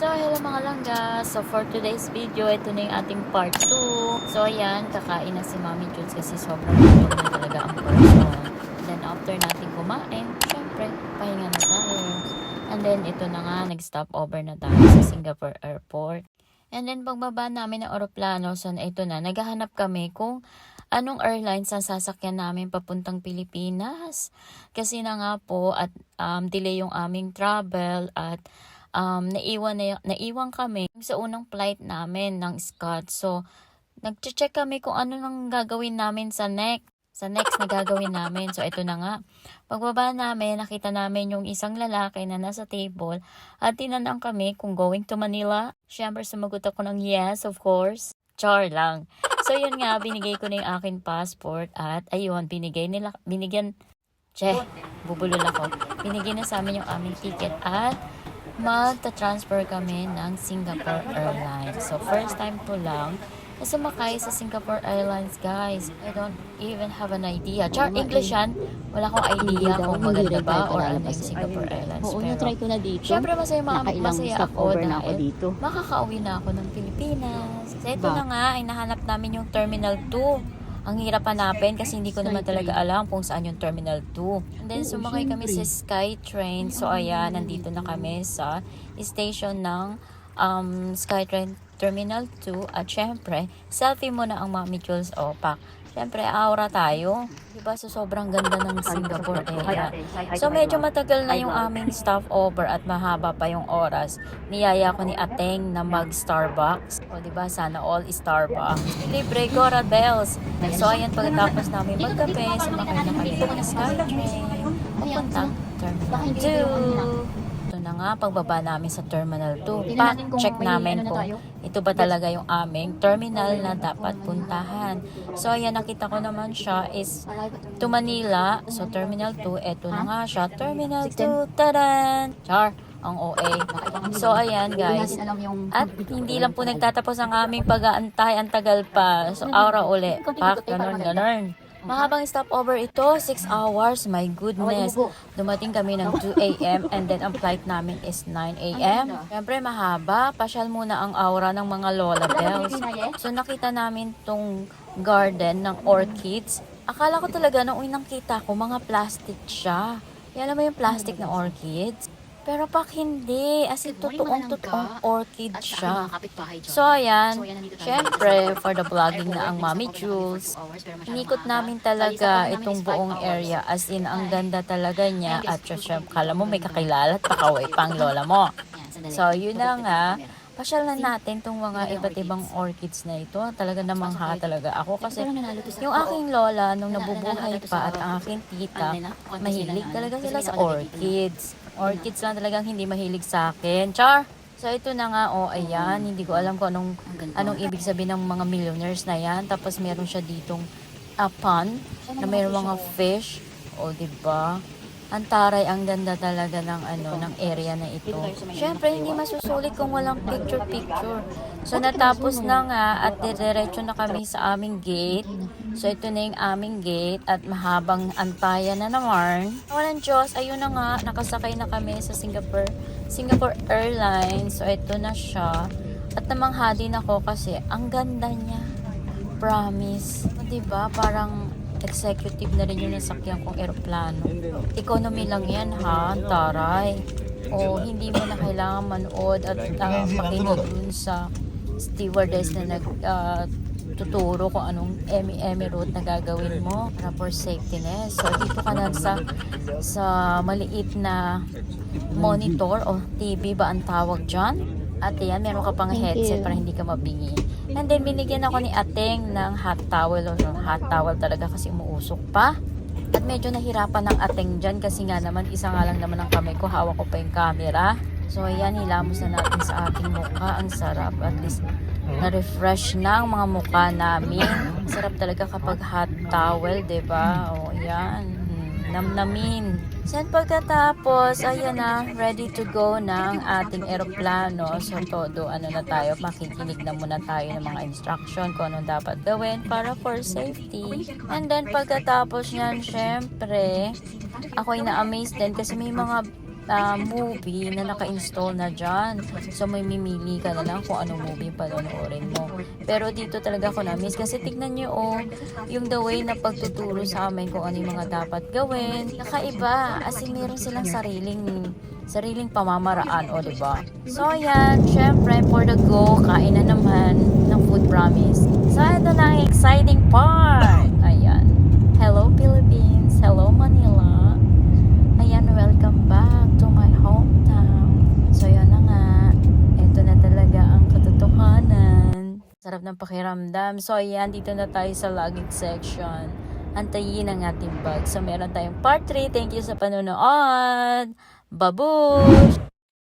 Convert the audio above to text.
So, hello mga langga. So, for today's video, ito na yung ating part 2. So, ayan, kakain na si Mami Jules kasi sobrang gutom na talaga ang person. Then, after natin kumain, syempre, pahinga na tayo. And then, ito na nga, nag-stop over na tayo sa Singapore Airport. And then, pagbaba namin ng aeroplano, so ito na, naghahanap kami kung anong airlines ang sasakyan namin papuntang Pilipinas. Kasi na nga po, at um, delay yung aming travel at um, naiwan, na, naiwan kami sa unang flight namin ng Scott. So, nag-check kami kung ano nang gagawin namin sa next sa next na gagawin namin. So, ito na nga. Pagbaba namin, nakita namin yung isang lalaki na nasa table at tinanong kami kung going to Manila. Siyempre, sumagot ako ng yes, of course. Char lang. So, yun nga, binigay ko na yung akin passport at ayun, binigay nila, binigyan, che, bubulol ako. Binigay na sa amin yung aming ticket at magta-transfer kami ng Singapore Airlines. So, first time ko lang na sumakay sa Singapore Airlines, guys. I don't even have an idea. Char, English yan. Wala akong idea kung maganda ba or ano yung sa Singapore Airlines. Oo, na-try ko na dito. syempre masaya, ma- masaya ako dahil dito. makakauwi na ako ng Pilipinas. So, ito na nga, ay nahanap namin yung Terminal 2. Ang hirap hanapin kasi hindi ko naman talaga alam kung saan yung Terminal 2. And then, sumakay kami sa. SkyTrain. So, ayan, nandito na kami sa station ng um, SkyTrain Terminal 2. At syempre, selfie muna ang Mami Jules Opak. Syempre, aura tayo. Diba? So, sobrang ganda ng Singapore area. So medyo matagal na yung aming stopover at mahaba pa yung oras. Niyaya ko ni Ateng na mag Starbucks. O di ba sana all Starbucks. Libre Gora Bells. So ayan pagkatapos namin magkape, sumakay na kami ng Skytrain. Papuntang Terminal 2. Nga, pagbaba namin sa Terminal 2. Pa, check namin kung ito ba talaga yung aming terminal na dapat puntahan. So, ayan, nakita ko naman siya is to Manila. So, Terminal 2, eto na nga siya. Terminal 2, tadan! Char, ang OA. So, ayan, guys. At hindi lang po nagtatapos ang aming pag-aantay. Ang tagal pa. So, aura uli. Pak, ganun, ganun. Mahabang stopover ito, 6 hours. My goodness. Dumating kami ng 2 a.m. and then ang flight namin is 9 a.m. Siyempre mahaba. Pasyal muna ang aura ng mga Lola Bells. So nakita namin tong garden ng orchids. Akala ko talaga nung unang kita ko, mga plastic siya. Yan alam mo yung plastic na orchids? Pero pak hindi. As in, totoong totoong orchid siya. So, ayan. Syempre, for the vlogging na ang Mami Jules, inikot namin talaga itong buong area. As in, ang ganda talaga niya. At syempre, kala mo may kakilala at pakaway pang lola mo. So, yun na nga. Pasyal na natin itong mga iba't ibang orchids na ito. Talaga namangha talaga ako. Kasi yung aking lola, nung nabubuhay pa at ang aking tita, mahilig talaga sila sa orchids. Orchids lang talagang hindi mahilig sa akin. Char! So ito na nga, oh, ayan. Hindi ko alam kung anong, anong ibig sabihin ng mga millionaires na yan. Tapos meron siya ditong uh, pond na mayroong mga fish. O, oh, di ba? Ang taray, ang ganda talaga ng ano ng area na ito. Syempre, hindi masusulit kung walang picture-picture. So, natapos na nga at diretso na kami sa aming gate. So, ito na yung aming gate at mahabang antayan na naman. Walang Diyos, ayun na nga, nakasakay na kami sa Singapore, Singapore Airlines. So, ito na siya. At namangha din ako kasi ang ganda niya. Promise. Diba? Parang executive na rin yung nasakyan kong eroplano. Economy lang yan ha, taray. O hindi mo na kailangan manood at uh, makinig dun sa stewardess na nag ah, tuturo kung anong emi-emi route na gagawin mo para for safetyness. So dito ka na sa sa maliit na monitor o TV ba ang tawag dyan? At yan, meron ka pang headset para hindi ka mabingi. And then, binigyan ako ni Ateng ng hot towel. O, hot towel talaga kasi umuusok pa. At medyo nahirapan ng Ateng dyan kasi nga naman, isa nga lang naman ang kamay ko. Hawak ko pa yung camera. So, ayan, hilamos na natin sa ating mukha. Ang sarap. At least, na-refresh na ang mga mukha namin. Sarap talaga kapag hot towel, ba? O, ayan. Hmm, Namnamin. Sen pagkatapos, ayan na, ready to go na ang ating eroplano. So, todo, ano na tayo, makikinig na muna tayo ng mga instruction kung anong dapat gawin para for safety. And then, pagkatapos niyan, syempre, ako'y na-amaze din kasi may mga ah, movie na naka-install na dyan. So, may mimili ka na lang kung anong movie panonoorin mo. Pero dito talaga ako na-miss kasi tignan nyo, oh, yung the way na pagtuturo sa amin kung ano yung mga dapat gawin. Nakaiba. As in, meron silang sariling sariling pamamaraan, o, di ba? So, ayan, syempre, for the go, kain na naman ng food promise. So, ito na ang exciting part. Ayan. Hello, Philippines. Hello, Manila. Ayan, welcome back to my hometown. So, yun na nga. Ito na talaga ang katotohanan. Sarap ng pakiramdam. So, ayan, dito na tayo sa luggage section. Antayin ang ating bag. So, meron tayong part 3. Thank you sa panonood. Babush!